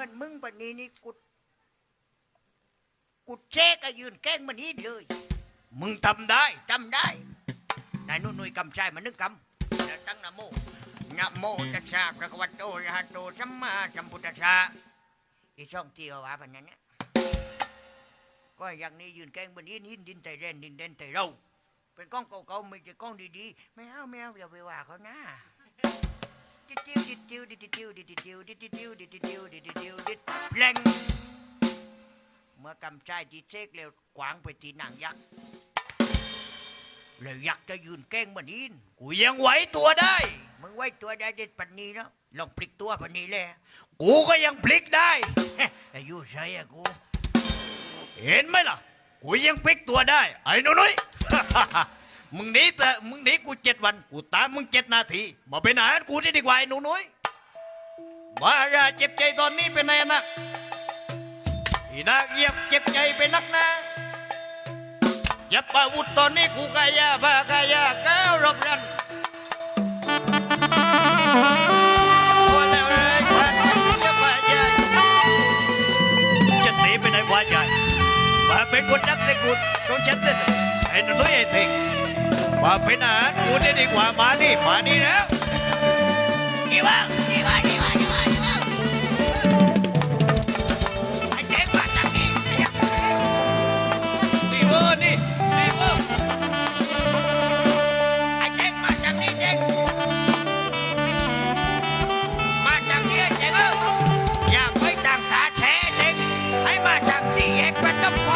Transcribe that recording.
มือนมึงปะนี้นี่กูกูเชกก็ยืนแกล้งมันอีเลย มึงทำได้จำได้นายนุ่นนุ่ยกำชายมันนึกกำแล้วตั้งนะโมนะโมตัสสะพระคะวะโตอะระหะโตสัมมาสัมพุทธัสสะอีช่องที่ว่าว่าพันนั้นเนี่ยก็อย่างนี้ยืนแกล้งมันอีนินดินไตเรนดินเด่นไตเราเป็นกล้องเก่าๆไม่ใช่กล้องดีๆไม่เอาไม่เอาอย่าไปว่าเขานะดิดจิ้ ดิดจิ้วดิดจิ้วดิดจิ้วดิดจิ้วดิดดิวดิดแปลงเมื่อกำชายที่เชกเร็วขวางไปที่นางยักษ์แล้วยักษ์จะยืนแก้งมันอินกูยังไหวตัวได้ มึงไหวตัวได้เด็ดปันนี้เนาะลองพลิกตัวปันนี้เลยกูก็ยังพลิกได้อายุใช่อะกู เห็นไหมล่ะ กูยังพลิกตัวได้ ไอ้หนุนุ้ยมึงหนีแต่มึงหนีกูเจ็ดวัน กูตามมึงเจ็ดนาที มาเป็นอาหารกูที่ดีกว่าไอ้หนุนุ้ย ว่าราเจ็บใจตอนนี้เป็นไงนะอีนักเยียบเจ็บใจไปนักนะยับอาวุธตอนนี้กูกายาบากายาก้าวรบรันว่าแล้วเลยว่าจะหนีไปไหนว่าใหญ่มาเป็นคนนักในกุดของฉันเลยไอ้หนุ่ยไอ้เถิงมาเป็นอาหารกูได้ดีกว่ามานี่มานี่แล้วอีบ้า